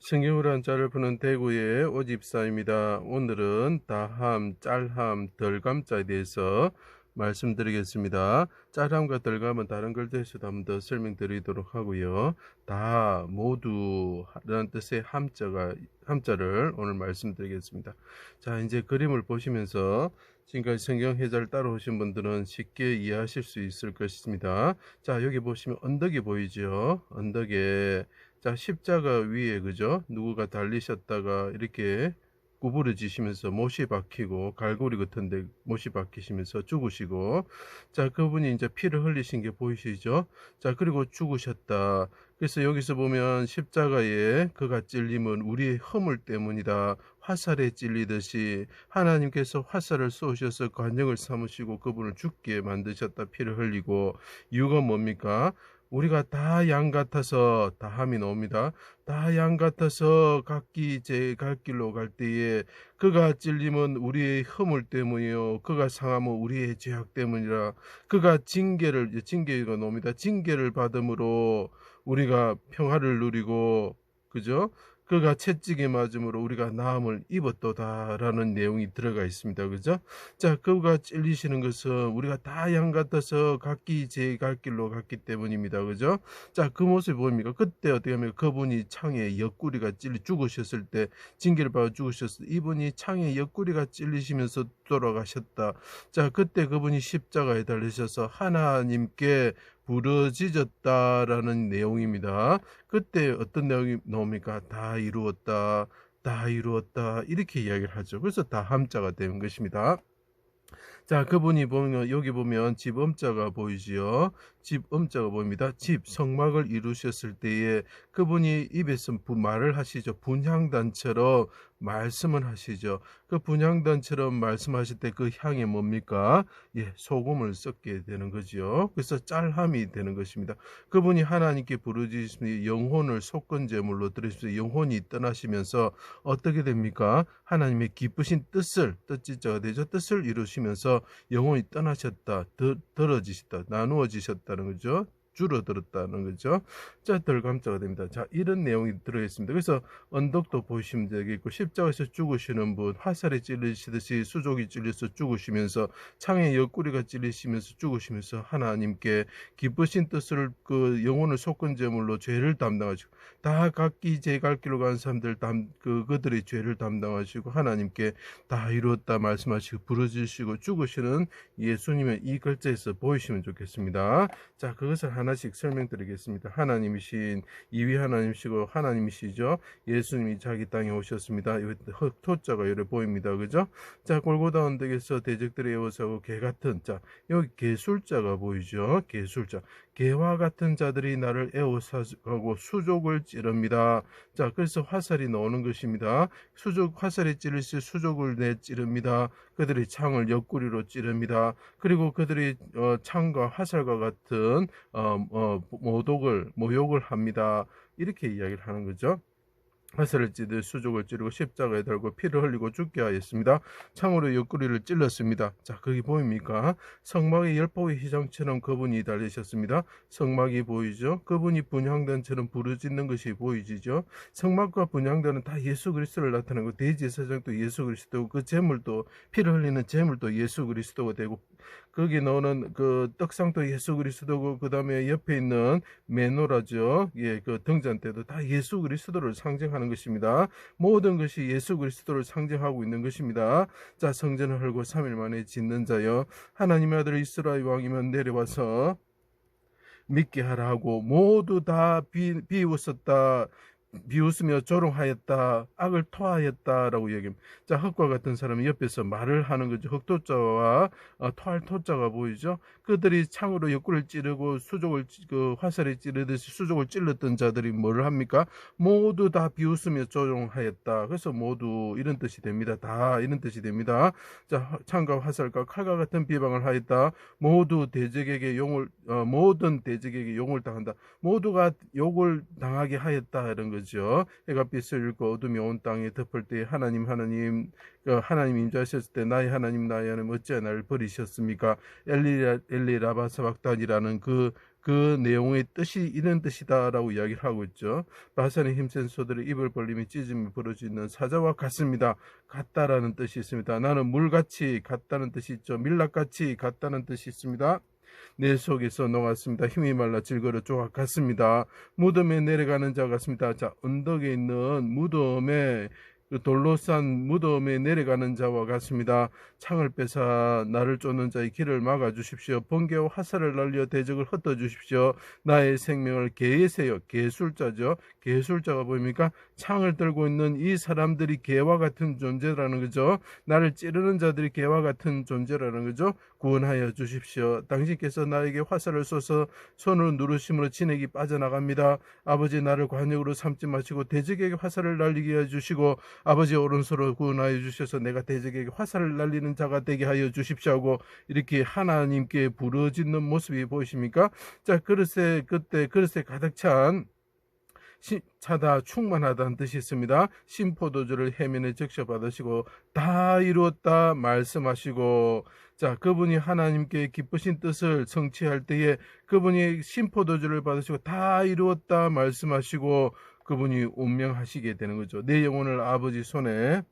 신경을 한자를 푸는 대구의 오집사입니다. 오늘은 다함, 짤함, 덜감자에 대해서 말씀드리겠습니다. 짤함과 덜감은 다른 글자에서도 한번 더 설명드리도록 하고요. 다, 모두 라는 뜻의 함자가 함자를 오늘 말씀드리겠습니다. 자, 이제 그림을 보시면서 지금까지 성경 해설을 따라오신 분들은 쉽게 이해하실 수 있을 것입니다. 자, 여기 보시면 언덕이 보이죠? 언덕에 자, 십자가 위에 그죠? 누구가 달리셨다가 이렇게 구부러지시면서 못이 박히고 갈고리 같은데 못이 박히시면서 죽으시고 자 그분이 이제 피를 흘리신 게 보이시죠? 자 그리고 죽으셨다. 그래서 여기서 보면 십자가에 그가 찔림은 우리의 허물 때문이다. 화살에 찔리듯이 하나님께서 화살을 쏘셔서 관역을 삼으시고 그분을 죽게 만드셨다. 피를 흘리고 이유가 뭡니까? 우리가 다 양 같아서 다 함이 나옵니다. 다 양 같아서 각기 제 갈 길로 갈 때에 그가 찔림은 우리의 허물 때문이요. 그가 상함은 우리의 죄악 때문이라. 그가 징계를 징계가 나옵니다. 징계를 받음으로 우리가 평화를 누리고 그죠? 그가 채찍에 맞음으로 우리가 나음을 입었도다라는 내용이 들어가 있습니다. 그죠? 자, 그가 찔리시는 것은 우리가 다 양 같아서 각기 제 갈 길로 갔기 때문입니다. 그죠? 자, 그 모습이 보입니까? 그때 어떻게 하면 그분이 창에 옆구리가 찔리 죽으셨을 때 징계를 받아 죽으셨을 때 이분이 창에 옆구리가 찔리시면서 돌아가셨다. 자, 그때 그분이 십자가에 달리셔서 하나님께 부러지졌다라는 내용입니다. 그때 어떤 내용이 나옵니까? 다 이루었다. 다 이루었다. 이렇게 이야기를 하죠. 그래서 다 함자가 되는 것입니다. 자, 그분이 보면 여기 보면 집음자가 보이지요. 집 음자가 보입니다. 집 성막을 이루셨을 때에 그분이 입에서 말을 하시죠. 분향단처럼 말씀을 하시죠. 그 분향단처럼 말씀하실 때 그 향이 뭡니까? 예, 소금을 섞게 되는 거지요. 그래서 짤함이 되는 것입니다. 그분이 하나님께 부르짖으시니 영혼을 속건 제물로 드리시면서 영혼이 떠나시면서 어떻게 됩니까? 하나님의 기쁘신 뜻을 뜻지자가 되죠. 뜻을 이루시면서 영혼이 떠나셨다, 더, 더러지셨다, 나누어지셨다는 거죠. 줄어들었다는 거죠. 자, 덜감자가 됩니다. 자, 이런 내용이 들어있습니다. 그래서 언덕도 보시면 되겠고, 십자가에서 죽으시는 분, 화살에 찔리시듯이 수족이 찔려서 죽으시면서, 창에 옆구리가 찔리시면서 죽으시면서 하나님께 기쁘신 뜻을 그 영혼을 속건 제물로 죄를 담당하시고, 다 각기 제갈 길로 간 사람들 담, 그, 그들의 죄를 담당하시고, 하나님께 다 이루었다 말씀하시고, 부르짖으시고, 죽으시는 예수님의 이 글자에서 보이시면 좋겠습니다. 자, 그것을 하나 하나씩 설명드리겠습니다. 하나님이신 이위 하나님이시고 하나님이시죠. 예수님이 자기 땅에 오셨습니다. 흑토자가 여기 보입니다. 그죠? 자, 골고다 언덕에서 대적들의 여호사고 개 같은 자, 여기 개술자가 보이죠? 개술자. 개와 같은 자들이 나를 에워싸고 수족을 찌릅니다. 자, 그래서 화살이 나오는 것입니다. 수족 화살이 찌를 시 수족을 내 찌릅니다. 그들이 창을 옆구리로 찌릅니다. 그리고 그들이 어, 창과 화살과 같은 어, 어, 모독을 모욕을 합니다. 이렇게 이야기를 하는 거죠. 화살을 찌듯 수족을 찌르고 십자가에 달고 피를 흘리고 죽게 하였습니다. 창으로 옆구리를 찔렀습니다. 자, 거기 보입니까? 성막의 열포의 희장처럼 그분이 달리셨습니다. 성막이 보이죠? 그분이 분향단처럼 부르짖는 것이 보이지죠? 성막과 분향단은 다 예수 그리스도를 나타내고 대제사장도 예수 그리스도고 그 제물도 피를 흘리는 제물도 예수 그리스도가 되고 거기 나오는 그 떡상도 예수 그리스도고 그 다음에 옆에 있는 메노라죠. 예, 그 등잔 때도 다 예수 그리스도를 상징하는 것입니다. 모든 것이 예수 그리스도를 상징하고 있는 것입니다. 자, 성전을 헐고 3일 만에 짓는 자여 하나님의 아들 이스라엘 왕이면 내려와서 믿게 하라 고 모두 다 비, 비웃었다. 비웃으며 조롱하였다, 악을 토하였다라고 얘기합니다. 자, 흑과 같은 사람이 옆에서 말을 하는 거죠. 흑토자와 어, 토할 토자가 보이죠. 그들이 창으로 옆구리를 찌르고 수족을 그 화살에 찌르듯이 수족을 찔렀던 자들이 뭐를 합니까? 모두 다 비웃으며 조롱하였다. 그래서 모두 이런 뜻이 됩니다. 다 이런 뜻이 됩니다. 자, 창과 화살과 칼과 같은 비방을 하였다. 모두 대적에게 용을 어, 모든 대적에게 용을 당한다. 모두가 욕을 당하게 하였다 이런 거. 거죠. 해가 빛을 잃고 어둠이 온 땅에 덮을 때 하나님 하나님 그 하나님 임자하셨을 때 나의 하나님 나의 하나님 어찌 나를 버리셨습니까? 엘리 엘리 라바 사박단이라는 그, 그그 내용의 뜻이 이런 뜻이다라고 이야기를 하고 있죠. 바산의 힘센 소들의 입을 벌리며 찢음이 벌어지는 사자와 같습니다. 같다라는 뜻이 있습니다. 나는 물같이 같다는 뜻이 있죠. 밀랍같이 같다는 뜻이 있습니다. 내 속에서 녹았습니다. 힘이 말라 질거려 조각 같습니다. 무덤에 내려가는 자 같습니다. 자, 언덕에 있는 무덤에 그 돌로 싼 무덤에 내려가는 자와 같습니다. 창을 빼사 나를 쫓는 자의 길을 막아 주십시오. 번개와 화살을 날려 대적을 흩어 주십시오. 나의 생명을 개세요. 개술자죠. 개술자가 보입니까? 창을 들고 있는 이 사람들이 개와 같은 존재라는 거죠. 나를 찌르는 자들이 개와 같은 존재라는 거죠. 구원하여 주십시오. 당신께서 나에게 화살을 쏘서 손으로 누르심으로 진액이 빠져나갑니다. 아버지 나를 관역으로 삼지 마시고 대적에게 화살을 날리게 해 주시고 아버지 오른손으로 구원하여 주셔서 내가 대적에게 화살을 날리는 자가 되게 하여 주십시오 하고 이렇게 하나님께 부르짖는 모습이 보이십니까? 자 그릇에 그때 그릇에 가득 찬 시- 차다 충만하다는 뜻이 있습니다. 심포도주를 해면에 적셔 받으시고 다 이루었다 말씀하시고 자 그분이 하나님께 기쁘신 뜻을 성취할 때에 그분이 심포도주를 받으시고 다 이루었다 말씀하시고 그분이 운명하시게 되는 거죠. 내 영혼을 아버지 손에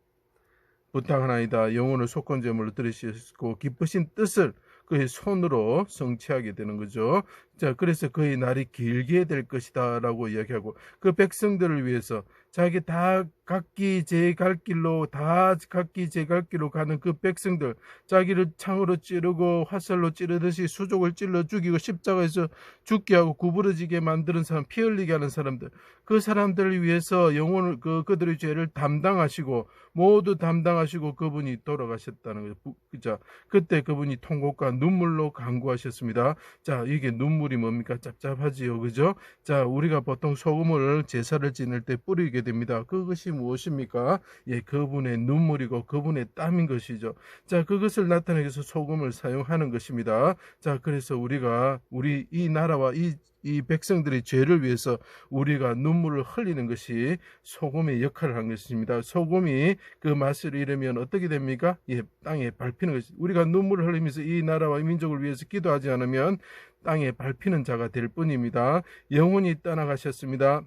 부탁하나이다. 영혼을 속건제물로 들으시고 기쁘신 뜻을 그의 손으로 성취하게 되는 거죠. 자, 그래서 그의 날이 길게 될 것이다 라고 이야기하고 그 백성들을 위해서 자기 다 각기 제 갈 길로 다 각기 제 갈 길로 가는 그 백성들 자기를 창으로 찌르고 화살로 찌르듯이 수족을 찔러 죽이고 십자가에서 죽게 하고 구부러지게 만드는 사람 피 흘리게 하는 사람들 그 사람들을 위해서 영혼을 그 그들의 죄를 담당하시고 모두 담당하시고 그분이 돌아가셨다는 거죠. 그때 그분이 통곡과 눈물로 간구하셨습니다. 자, 이게 눈물 이 뭡니까? 짭짭하지요. 그죠? 자, 우리가 보통 소금을 제사를 지낼 때 뿌리게 됩니다. 그것이 무엇입니까? 예, 그분의 눈물이고 그분의 땀인 것이죠. 자, 그것을 나타내기 위해서 소금을 사용하는 것입니다. 자, 그래서 우리가 우리 이 나라와 이, 이 백성들의 죄를 위해서 우리가 눈물을 흘리는 것이 소금의 역할을 한 것입니다. 소금이 그 맛을 잃으면 어떻게 됩니까? 예, 땅에 밟히는 것이. 우리가 눈물을 흘리면서 이 나라와 이 민족을 위해서 기도하지 않으면 땅에 밟히는 자가 될 뿐입니다. 영혼이 떠나가셨습니다.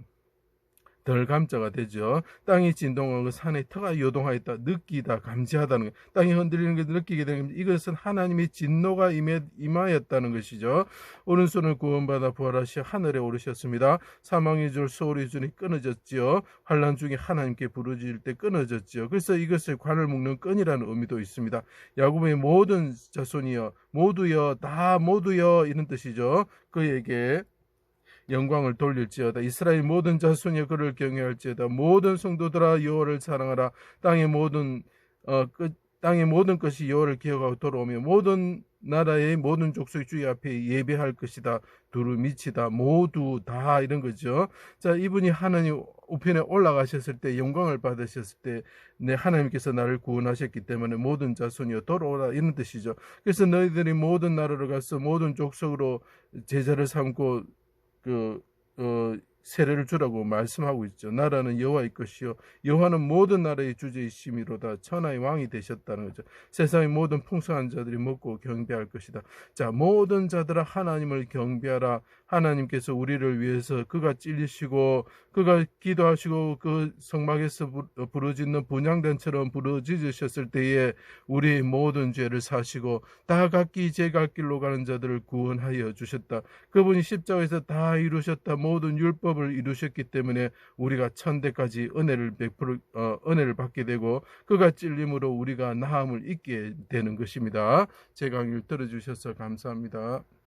덜 감자가 되죠. 땅이 진동하고 산의 터가 요동하였다. 느끼다, 감지하다는 것. 땅이 흔들리는 것을 느끼게 되는 것. 이것은 하나님의 진노가 임해, 임하였다는 것이죠. 오른손을 구원받아 부활하시 하늘에 오르셨습니다. 사망의 줄, 소울의 줄이 끊어졌지요. 환란 중에 하나님께 부르짖을 때 끊어졌지요. 그래서 이것을 관을 묶는 끈이라는 의미도 있습니다. 야곱의 모든 자손이여, 모두여, 다 모두여 이런 뜻이죠. 그에게 영광을 돌릴지어다. 이스라엘 모든 자손이 그를 경외할지어다. 모든 성도들아 여호와를 사랑하라. 땅의 모든 어, 끝, 땅의 모든 것이 여호와를 기억하고 돌아오며 모든 나라의 모든 족속이 주의 앞에 예배할 것이다. 두루 미치다. 모두 다 이런 거죠. 자 이분이 하나님 우편에 올라가셨을 때 영광을 받으셨을 때 내 하나님께서 나를 구원하셨기 때문에 모든 자손이여 돌아오라 이런 뜻이죠. 그래서 너희들이 모든 나라로 가서 모든 족속으로 제자를 삼고 그 어, 세례를 주라고 말씀하고 있죠. 나라는 여호와의 것이요 여호와는 모든 나라의 주제이심이로다 천하의 왕이 되셨다는 거죠. 세상의 모든 풍성한 자들이 먹고 경배할 것이다. 자 모든 자들아 하나님을 경배하라. 하나님께서 우리를 위해서 그가 찔리시고 그가 기도하시고 그 성막에서 부- 어, 부르짖는 분양단처럼 부르짖으셨을 때에 우리의 모든 죄를 사시고 다 각기 제갈 길로 가는 자들을 구원하여 주셨다. 그분이 십자가에서 다 이루셨다. 모든 율법을 이루셨기 때문에 우리가 천대까지 은혜를 베풀 어, 은혜를 받게 되고 그가 찔림으로 우리가 나음을 잊게 되는 것입니다. 제 강의를 들어주셔서 감사합니다.